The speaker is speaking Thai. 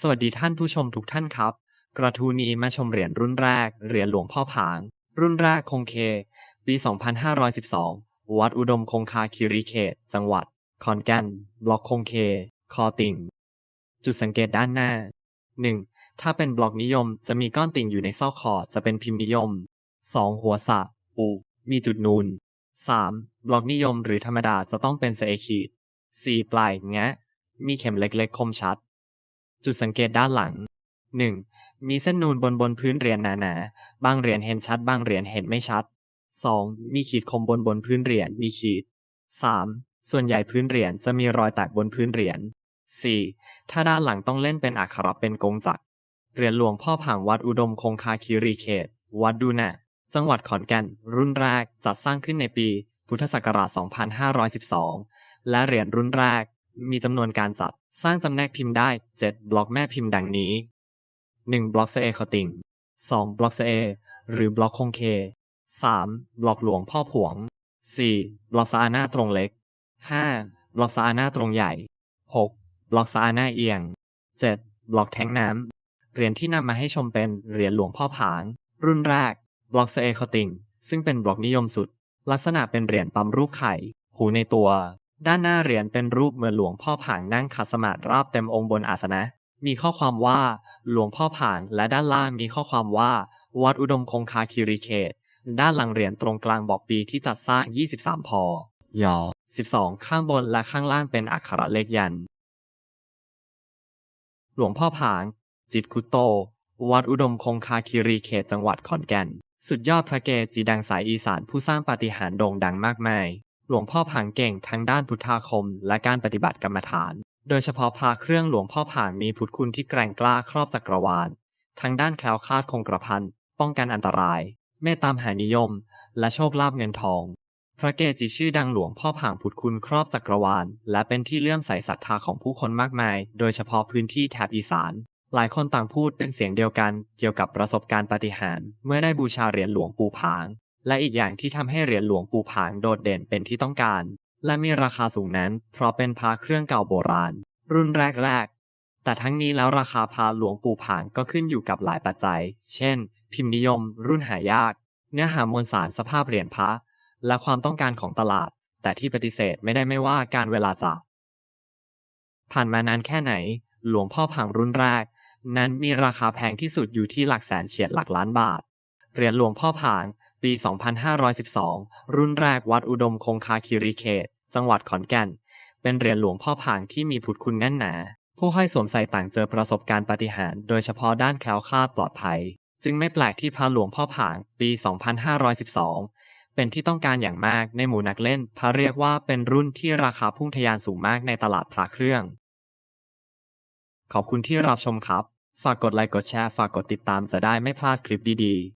สวัสดีท่านผู้ชมทุกท่านครับ กระทูนี้มาชมเหรียญรุ่นแรก เหรียญหลวงพ่อผาง รุ่นแรกคงเค ปี 2512 วัดอุดมคงคาคิริเขต จังหวัด ขอนแก่น บล็อกคงเค คอติ่ง จุดสังเกตด้านหน้า 1. ถ้าเป็นบล็อกนิยมจะมีก้อนติ่งอยู่ในซอกคอจะเป็นพิมพ์นิยม 2. หัวสะปูมีจุดนูน 3. บล็อกนิยมหรือธรรมดาจะต้องเป็นเสเอขีด 4. ปลายแงะ มีเข็มเล็กๆ คมชัด จุดสังเกตด้านหลัง 1. มีเส้นนูนบนบนพื้นเหรียญหนาๆ บางเหรียญเห็นชัด บางเหรียญเห็นไม่ชัด 2. มีขีดคมบนบนพื้นเหรียญมีขีด 3. ส่วนใหญ่พื้นเหรียญจะมีรอยแตกบนพื้นเหรียญ 4. ถ้าด้านหลังต้องเล่นเป็นอักขระเป็นกงจักรเหรียญหลวงพ่อผางวัดอุดมคงคาคิรีเขต วัดดูนะจังหวัดขอนแก่นรุ่นแรกจัดสร้างขึ้นในปี พุทธศักราช 2512 และเหรียญรุ่นแรก มีจำนวนการจัด สร้างจำแนกพิมพ์ได้ 7 บล็อกแม่พิมพ์ดังนี้ 1. บล็อกเซเอคอติง 2. บล็อกเซเอหรือบล็อกคงเค 3. บล็อกหลวงพ่อผวง 4. บล็อกซาอาน่าตรงเล็ก 5. บล็อกซาอาน่าตรงใหญ่ 6. บล็อกซาอาน่าเอียง 7. บล็อกแทงน้ำเหรียญที่นำมาให้ชมเป็นเหรียญหลวงพ่อผาง รุ่นแรก บล็อกเซเอคอติงซึ่งเป็นบล็อกนิยมสุด ลักษณะเป็นเหรียญปั๊มรูปไข่ หูในตัว ด้านหน้าเหรียญเป็นรูปเหมือนหลวงพ่อผางนั่งขัดสมาธิราบเต็มองค์บนอาสนะ มีข้อความว่าหลวงพ่อผางและด้านล่างมีข้อความว่า วัดอุดมคงคาคิริเขต ด้านหลังเหรียญตรงกลางบอกปีที่จัดสร้าง 23 พย12 ข้างบนและข้างล่างเป็นอักขระเลขยัน หลวงพ่อผาง จิตคุโต วัดอุดมคงคาคิรีเขตจังหวัดขอนแก่น สุดยอดพระเกจิดังสายอีสานผู้สร้างปาฏิหาริย์โด่งดังมากมาย หลวงพ่อผางเก่งทั้งด้านพุทธาคม และการปฏิบัติกรรมฐาน โดยเฉพาะพาเครื่องหลวงพ่อผางมีพุทธคุณที่แกร่งกล้าครอบจักรวาลทั้งด้านแคล้วคลาดคงกระพันป้องกันอันตราย เมตตามหานิยม และโชคลาภเงินทอง พระเกจิชื่อดังหลวงพ่อผางพุทธคุณครอบจักรวาล และเป็นที่เลื่อมใสศรัทธาของผู้คนมากมาย โดยเฉพาะพื้นที่แถบอีสาน หลายคนต่างพูดเป็นเสียงเดียวกัน เกี่ยวกับประสบการณ์ปาฏิหาริย์เมื่อได้บูชาเหรียญหลวงปู่ผาง และอีกอย่างที่ทำให้เหรียญหลวงปู่ผางโดดเด่นเป็นที่ต้องการ และมีราคาสูงนั้น เพราะเป็นพระเครื่องเก่าโบราณ รุ่นแรกๆ แต่ทั้งนี้แล้วราคาพาหลวงปู่ผางก็ขึ้นอยู่กับหลายปัจจัย เช่น พิมพ์นิยม รุ่นหายาก เนื้อหามวลสารสภาพเหรียญพระและความต้องการของตลาด แต่ที่ปฏิเสธไม่ได้ไม่ว่าการเวลาจะผ่านมานานแค่ไหน หลวงพ่อผางรุ่นแรก นั้นมีราคาแพงที่สุดอยู่ที่หลักแสนเฉียดหลักล้านบาทเหรียญหลวงพ่อผาง 2512 รุ่นแรกวัดอุดมคงคาคิริเขต จังหวัดขอนแก่น เป็นเหรียญหลวงพ่อผางที่มีพุทธคุณแน่นหนา ผู้ให้สวมใส่ต่างเจอประสบการณ์ปาฏิหาริย์โดยเฉพาะด้านแคล้วคลาดปลอดภัย จึงไม่แปลกที่พระหลวงพ่อผางปี 2512 เป็นที่ต้องการอย่างมากในหมู่นักเล่น พระเรียกว่าเป็นรุ่นที่ราคาพุ่งทะยานสูงมากในตลาดพระเครื่อง ขอบคุณที่รับชมครับ ฝากกดไลค์กดแชร์ฝากกดติดตามจะได้ไม่พลาดคลิปดีๆ